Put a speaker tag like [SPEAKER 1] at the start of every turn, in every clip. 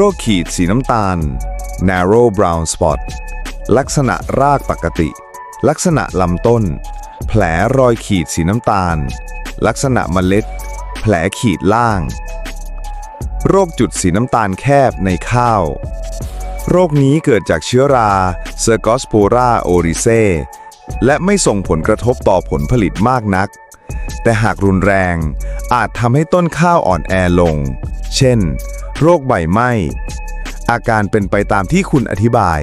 [SPEAKER 1] โรคขีดสีน้ำตาล narrow brown spot ลักษณะรากปกติ ลักษณะลำต้น แผลรอยขีดสีน้ำตาล ลักษณะเมล็ด แผลขีดล่าง โรคจุดสีน้ำตาลแคบในข้าว โรคนี้เกิดจากเชื้อราเซอร์กอสโปราโอริเซและไม่ส่งผลกระทบต่อผลผลิตมากนัก แต่หากรุนแรงอาจทำให้ต้นข้าวอ่อนแอลง เช่น โรคใบไหม้อาการเป็นไปตามที่คุณอธิบาย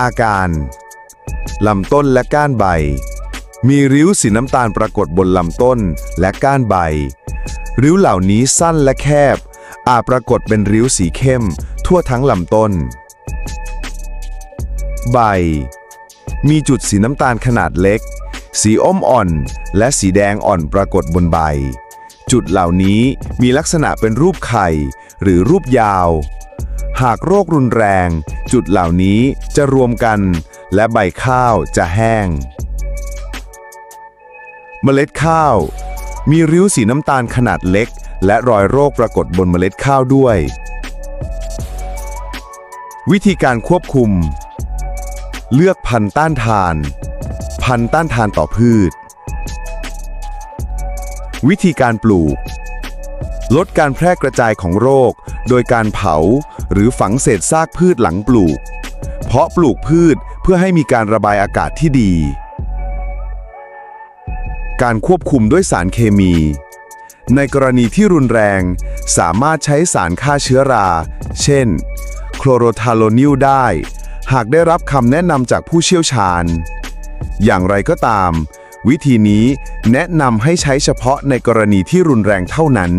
[SPEAKER 1] อาการลำต้นและก้านใบ มีริ้วสีน้ำตาลปรากฏบนลำต้นและก้านใบ ริ้วเหล่านี้สั้นและแคบ อาจปรากฏเป็นริ้วสีเข้ม ทั่วทั้งลำต้น ใบ มีจุดสีน้ำตาลขนาดเล็ก สีอมอ่อน และสีแดงอ่อนปรากฏบนใบ จุดเหล่านี้มีลักษณะเป็นรูปไข่ หรือรูปยาว หากโรครุนแรง จุดเหล่านี้จะรวมกัน และใบข้าวจะแห้ง เมล็ดข้าว มีริ้วสีน้ำตาลขนาดเล็ก และรอยโรคปรากฏบนเมล็ดข้าวด้วย วิธีการควบคุม เลือกพันธุ์ต้านทาน พันธุ์ต้านทานต่อพืช วิธีการปลูก ลดการแพร่กระจายของโรค โดยการเผาหรือฝังเศษซากพืชหลังปลูก เพาะปลูกพืชเพื่อให้มีการระบายอากาศที่ดี การควบคุมด้วยสารเคมี ในกรณีที่รุนแรง สามารถใช้สารฆ่าเชื้อรา เช่น โคลโรทาโลนิลได้ หากได้รับคำแนะนำจากผู้เชี่ยวชาญ อย่างไรก็ตาม วิธีนี้แนะนำให้ใช้เฉพาะในกรณีที่รุนแรงเท่านั้น